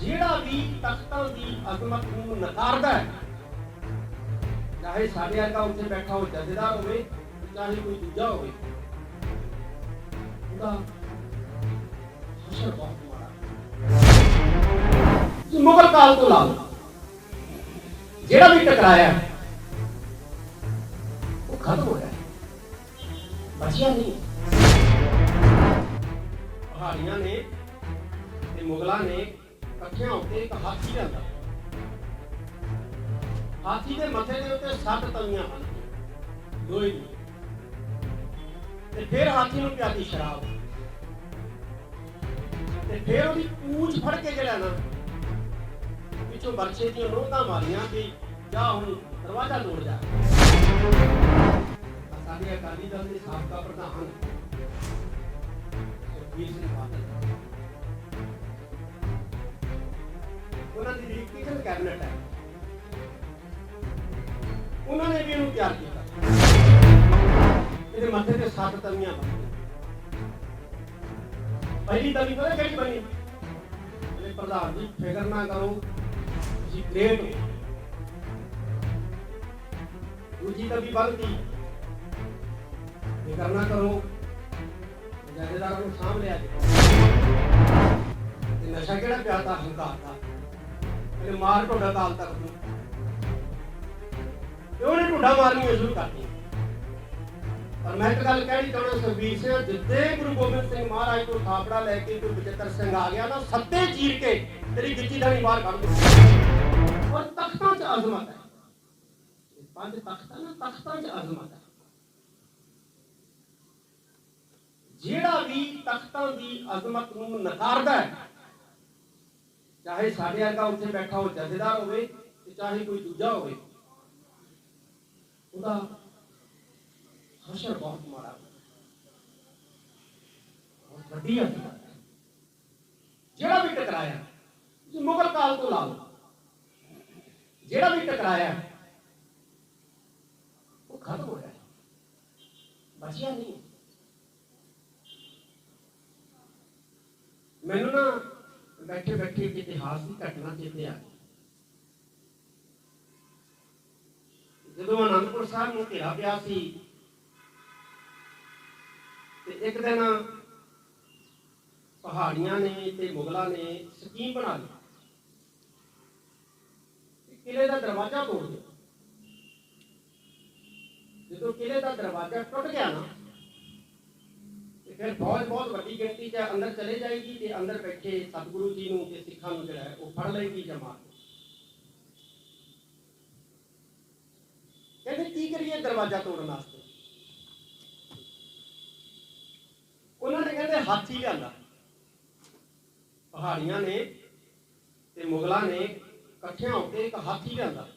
ਜਿਹੜਾ ਵੀ ਤਖਤਾਂ ਦੀ ਅਜ਼ਮਤ ਨੂੰ ਨਕਾਰਦਾ ਹੈ, ਚਾਹੇ ਸਾਡੇ ਵਰਗਾ ਉੱਥੇ ਬੈਠਾ ਹੋ ਜਥੇਦਾਰ ਹੋਵੇ, ਚਾਹੇ ਕੋਈ ਦੂਜਾ ਹੋਵੇ, ਉਹਦਾ ਹਸ਼ਰ ਬਹੁਤ ਮਾੜਾ ਤੁਸੀਂ ਮੁਗਲ ਕਾਲ ਤੋਂ ਲਾ ਲਓ। ਜਿਹੜਾ ਵੀ ਟਕਰਾਇਆ ਉਹ ਖਤਮ ਹੋ ਗਿਆ ਬਚਿਆ ਨਹੀਂ ਪਹਾੜੀਆਂ ਨੇ ਤੇ ਮੁਗਲਾਂ ਨੇ ਇਕੱਠਿਆਂ ਹੋ ਇੱਕ ਹਾਥੀ ਲਿਆਂਦਾ ਹਾਥੀ ਦੇ ਮੱਥੇ ਦੇ ਉੱਤੇ ਸੱਤ ਤਵੀਆਂ ਹਨ। ਲੋਹੇ ਦੀ ਤੇ ਫਿਰ ਹਾਥੀ ਨੂੰ ਪਿਆਦੀ ਸ਼ਰਾਬ। ਤੇ ਫਿਰ ਉਹਦੀ ਪੂਛ ਫੜ ਕੇ ਜਿਹੜਾ ਨਾ, ਵਿੱਚੋਂ ਬਰਛੇ ਦੀਆਂ ਨੋਕਾਂ ਮਾਰੀਆਂ ਕਿ ਜਾ ਹੁਣ ਦਰਵਾਜ਼ਾ ਤੋੜ ਜਾ। ਸਾਡੇ ਅਕਾਲੀ ਦਲ ਦੇ ਸਾਬਕਾ ਪ੍ਰਧਾਨ ਸੁਖਬੀਰ ਸਿੰਘ ਬਾਦਲ। ਕੈਬਨਿਟ ਹੈ। ਉਹਨਾਂ ਨੇ ਵੀ ਇਹਨੂੰ ਤਿਆਰ ਕੀਤਾ। ਇਹਦੇ ਮੱਥੇ ਤੇ ਸੱਤ ਤਵੀਆਂ ਪਹਿਲੀ ਤਵੀ ਪਤਾ ਕਿਹੜੀ ਬਣੀ? ਇਹਨੇ ਪ੍ਰਧਾਨ ਜੀ, ਫਿਕਰ ਨਾ ਕਰੋ, ਤੁਸੀਂ ਗ੍ਰੇਟ ਹੋ। ਦੂਜੀ ਤਵੀ ਬਣਦੀ ਫਿਕਰ ਨਾ ਕਰੋ, ਜਥੇਦਾਰ ਨੂੰ ਸਾਂਭ ਲਿਆ ਜੀ ਨਸ਼ਾ ਕਿਹੜਾ ਪਿਆਦਾ ਹੰਕਾਰ ਦਾ? ਇਹਨੇ ਮਾਰ ਢੋਡਾ ਕਾਲ ਤੱਕ ਨੂੰ ਤੇ ਉਹਨੇ ਢੋਡਾ ਮਾਰਨੀਆਂ ਸ਼ੁਰੂ ਕਰਤੀਆਂ ਪਰ ਮੈਂ ਇੱਕ ਗੱਲ ਕਹਿਣੀ ਚਾਹੁੰਦਾ ਸੁਖਬੀਰ ਸਿੰਘ, ਜਿੱਦੇ ਗੁਰੂ ਗੋਬਿੰਦ ਸਿੰਘ ਮਹਾਰਾਜ ਤੋਂ ਥਾਪੜਾ ਲੈ ਕੇ ਕੋਈ ਬਚਿੱਤਰ ਸਿੰਘ ਆ ਗਿਆ ਨਾ ਸੱਤੇ ਚੀਰ ਕੇ ਤੇਰੀ ਗਿੱਚੀ ਦਾਣੀ ਬਾਹਰ ਕੱਢ ਦੂੰ ਔਰ ਤਖਤਾਂ 'ਚ ਅਜ਼ਮਤ ਹੈ। ਪੰਜ ਤਖਤਾਂ ਨਾ, ਤਖਤਾਂ 'ਚ ਅਜ਼ਮਤ ਹੈ। ਜਿਹੜਾ ਵੀ ਤਖਤਾਂ ਦੀ ਅਜ਼ਮਤ ਨੂੰ ਨਕਾਰਦਾ ਹੈ ਚਾਹੇ ਸਾਡੇ ਵਰਗਾ ਉੱਥੇ ਬੈਠਾ ਹੋ ਜਥੇਦਾਰ ਹੋਵੇ ਤੇ ਚਾਹੇ ਕੋਈ ਦੂਜਾ ਹੋਵੇ, ਉਹਦਾ ਹਸ਼ਰ ਬਹੁਤ ਮਾੜਾ ਬਹੁਤ ਵੱਡੀ ਹਕੀਕਤ ਜਿਹੜਾ ਵੀ ਟਕਰਾਇਆ, ਤੁਸੀਂ ਮੁਗਲ ਕਾਲ ਤੋਂ ਲਾ ਲਓ। ਜਿਹੜਾ ਵੀ ਟਕਰਾਇਆ, ਉਹ ਖਤਮ ਹੋ ਗਿਆ। ਬਚਿਆ ਨਹੀਂ। ਮੈਨੂੰ ਨਾ ਬੈਠੇ ਬੈਠੇ ਇੱਕ ਇਤਿਹਾਸ ਦੀ ਘਟਨਾ ਚੇਤੇ ਆ ਗਈ ਜਦੋਂ ਅਨੰਦਪੁਰ ਸਾਹਿਬ ਨੂੰ ਘੇਰਾ ਪਿਆ ਸੀ, ਤੇ ਇੱਕ ਦਿਨ ਪਹਾੜੀਆਂ ਨੇ ਤੇ ਮੁਗਲਾਂ ਨੇ ਸਕੀਮ ਬਣਾ ਲਈ। ਕਿਲੇ ਦਾ ਦਰਵਾਜ਼ਾ ਤੋੜ ਦਿੱਤਾ। ਜਦੋਂ ਕਿਲੇ ਦਾ ਦਰਵਾਜ਼ਾ ਟੁੱਟ ਗਿਆ ਨਾ ਫਿਰ ਫੌਜ ਬਹੁਤ ਵੱਡੀ ਗਿਣਤੀ 'ਚ ਅੰਦਰ ਚਲੇ ਜਾਏਗੀ ਤੇ ਅੰਦਰ ਬੈਠੇ ਸਤਿਗੁਰੂ ਜੀ ਨੂੰ ਤੇ ਸਿੱਖਾਂ ਨੂੰ ਜਿਹੜਾ ਹੈ ਉਹ ਫੜ ਲਏਗੀ ਜਮਾਤ ਕਹਿੰਦੇ ਕੀ ਕਰੀਏ ਦਰਵਾਜ਼ਾ ਤੋੜਨ ਵਾਸਤੇ? ਉਹਨਾਂ ਨੇ ਕਹਿੰਦੇ ਹਾਥੀ ਲਿਆਂਦਾ। ਪਹਾੜੀਆਂ ਨੇ ਤੇ ਮੁਗਲਾਂ ਨੇ ਇਕੱਠਿਆਂ ਹੋ ਕੇ ਇੱਕ ਹਾਥੀ ਲਿਆਂਦਾ।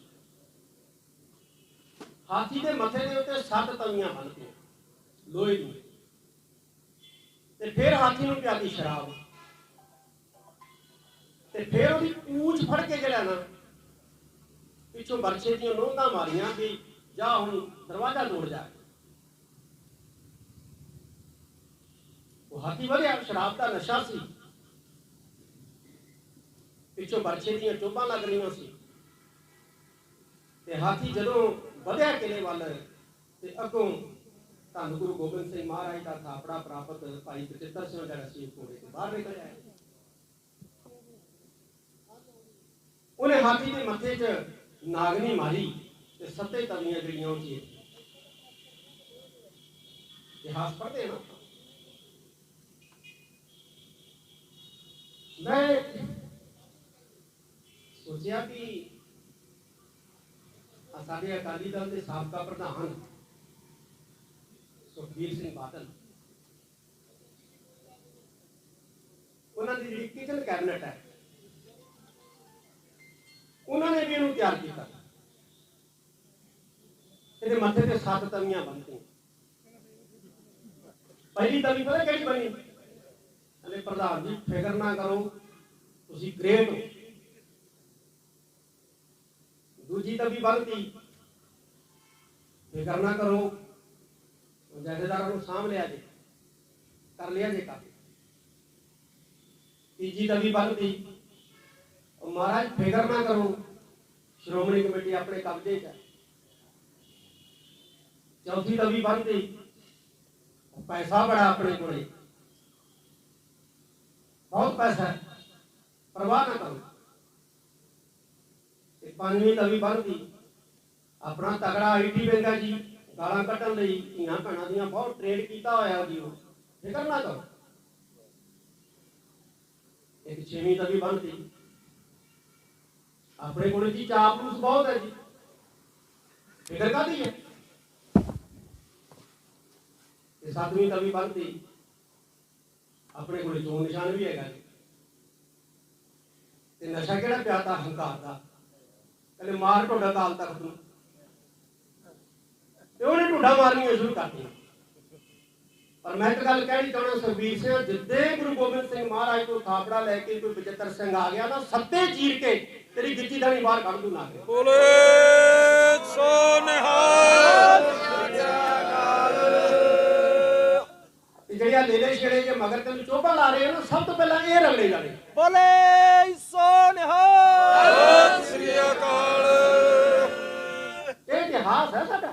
ਹਾਥੀ ਦੇ ਮੱਥੇ ਦੇ ਉੱਤੇ ਸੱਤ ਤਵੀਆਂ ਹਨ ਲੋਹੇ ਦੀਆਂ। ਤੇ ਫਿਰ ਹਾਥੀ ਨੂੰ ਪਿਆਦੀ ਸ਼ਰਾਬ। ਤੇ ਫਿਰ ਉਹਦੀ ਪੂਛ ਫੜ ਕੇ ਜਿਹੜਾ ਨਾ, ਪਿੱਛੋਂ ਬਰਛੇ ਦੀਆਂ ਨੋਕਾਂ ਮਾਰੀਆਂ ਕਿ ਜਾ ਹੁਣ ਦਰਵਾਜ਼ਾ ਤੋੜ ਜਾ। ਉਹ ਹਾਥੀ ਵਧਿਆ, ਸ਼ਰਾਬ ਦਾ ਨਸ਼ਾ ਸੀ। ਪਿੱਛੋਂ ਬਰਛੇ ਦੀਆਂ ਚੋਬਾਂ ਲੱਗ ਰਹੀਆਂ ਸੀ। ਤੇ ਹਾਥੀ ਜਦੋਂ ਵਧਿਆ ਕਿਲੇ ਵੱਲ ਤੇ ਅੱਗੋਂ ਧੰਨ ਗੁਰੂ ਗੋਬਿੰਦ ਸਿੰਘ ਮਹਾਰਾਜ ਦਾ ਥਾਪੜਾ ਪ੍ਰਾਪਤ ਭਾਈ ਬਚਿੱਤਰ ਸਿੰਘ ਜਿਹੜਾ ਸੀ ਘੋੜੇ ਤੋਂ ਬਾਹਰ ਨਿਕਲ ਉਹਨੇ ਹਾਥੀ ਦੇ ਮੱਥੇ 'ਚ ਨਾਗਨੀ ਮਾਰੀ ਤੇ ਸੱਤੇ ਤਵੀਆਂ ਜਿਹੜੀਆਂ ਉਹ ਚੀਰ ਇਤਿਹਾਸ ਪੜ੍ਹਦੇ ਨਾ ਮੈਂ ਸੋਚਿਆ ਕਿ ਸਾਡੇ ਅਕਾਲੀ ਦਲ ਦੇ ਸਾਬਕਾ ਪ੍ਰਧਾਨ ਸੁਖਬੀਰ ਸਿੰਘ ਬਾਦਲ। ਉਹਨਾਂ ਦੀ ਜਿਹੜੀ ਕਿਚਨ ਕੈਬਨਿਟ ਹੈ, ਉਹਨਾਂ ਨੇ ਵੀ ਇਹਨੂੰ ਤਿਆਰ ਕੀਤਾ। ਇਹਦੇ ਮੱਥੇ ਤੇ ਸੱਤ ਤਵੀਆਂ ਬਣਦੀਆਂ ਪਹਿਲੀ ਤਵੀ ਪਤਾ ਕਿਹੜੀ ਬਣੀ? ਅਲੇ ਪ੍ਰਧਾਨ ਜੀ, ਫਿਕਰ ਨਾ ਕਰੋ, ਤੁਸੀਂ ਗ੍ਰੇਟ ਹੋ। ਦੂਜੀ ਤਵੀ ਬਣਦੀ ਫਿਕਰ ਨਾ ਕਰੋ ਜਥੇਦਾਰਾਂ ਨੂੰ ਸਾਂਭ ਲਿਆ ਜੇ, ਕਰ ਲਿਆ ਜੇ ਕੰਮ ਤੀਜੀ ਤਵੀ ਉਹ ਮਹਾਰਾਜ, ਫਿਕਰ ਨਾ ਕਰੋ, ਸ਼੍ਰੋਮਣੀ ਕਮੇਟੀ ਆਪਣੇ ਕਬਜ਼ੇ 'ਚ ਹੈ। ਚੌਥੀ ਤਵੀ ਬੰਨਦੀ ਪੈਸਾ ਬੜਾ ਆਪਣੇ ਕੋਲੇ। ਬਹੁਤ ਪੈਸਾ ਹੈ। ਪਰਵਾਹ ਨਾ ਕਰੋ। ਤੇ ਪੰਜਵੀਂ ਤਵੀ ਬੰਨਦੀ ਆਪਣਾ ਤਗੜਾ ਆਈਟੀ ਬੈਂਕਾ ਜੀ। ਗਾਲਾਂ ਕੱਢਣ ਲਈ ਧੀਆਂ ਭੈਣਾਂ ਦੀਆਂ ਬਹੁਤ ਟ੍ਰੇਡ ਕੀਤਾ ਹੋਇਆ ਜੀ ਉਹ। ਫਿਕਰ ਨਾ ਕਰੋ। ਇੱਕ ਛੇਵੀਂ ਤਵੀ ਬੰਨਦੀ ਆਪਣੇ ਕੋਲ ਜੀ ਚਾਪਲੂਸ ਬਹੁਤ ਹੈ ਜੀ। ਫਿਕਰ ਕਾਦੀ ਹੈ? ਤੇ ਸੱਤਵੀਂ ਤਵੀ ਬੰਨਦੀ ਆਪਣੇ ਕੋਲ ਚੋਣ ਨਿਸ਼ਾਨ ਵੀ ਹੈਗਾ ਜੀ। ਤੇ ਨਸ਼ਾ ਕਿਹੜਾ ਪਿਆਤਾ? ਹੰਕਾਰ ਦਾ। ਕਹਿੰਦੇ ਮਾਰ ਢੋਡਾ ਕਾਲ ਤੱਕ ਤੂੰ ਤੇ ਉਹਨੇ ਢੋਡਾ ਮਾਰਨੀਆਂ ਸ਼ੁਰੂ ਕਰਤੀਆਂ ਪਰ ਮੈਂ ਇੱਕ ਗੱਲ ਕਹਿਣੀ ਚਾਹਣਾ ਸੁਖਬੀਰ ਸਿੰਘ ਜਿੱਦੇ ਗੁਰੂ ਗੋਬਿੰਦ ਸਿੰਘ ਮਹਾਰਾਜ ਤੋਂ ਥਾਪੜਾ ਲੈ ਕੇ ਕੋਈ ਬਚਿੱਤਰ ਸਿੰਘ ਆ ਗਿਆ ਨਾ ਸੱਤੇ ਚੀਰ ਕੇ ਤੇਰੀ ਗਿੱਚੀ ਦਾਣੀ ਬਾਹਰ ਕੱਢ ਦੂ ਨਾ। ਕੇ ਬੋਲੇ ਸੋ ਨਿਹਾਲ। ਤੇ ਜਿਹੜੀਆਂ ਲੇਲੇ ਛੇੜੇ ਜੇ ਮਗਰ ਤੈਨੂੰ ਚੋਭਾ ਲਾ ਰਹੇ ਹੋ ਨਾ ਸਭ ਤੋਂ ਪਹਿਲਾਂ ਇਹ ਰਗੜੇ ਜਾਣੇ। ਬੋਲੇ ਸੋ ਨਿਹਾਲ। ਸ੍ਰੀ ਅਕਾਲ। ਇਹ ਇਤਿਹਾਸ ਹੈ ਸਾਡਾ।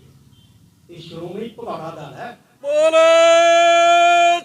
ਇਹ ਸ਼੍ਰੋਮਣੀ ਭਗੌੜਾ ਦਲ ਹੈ। ਬੋਲੇ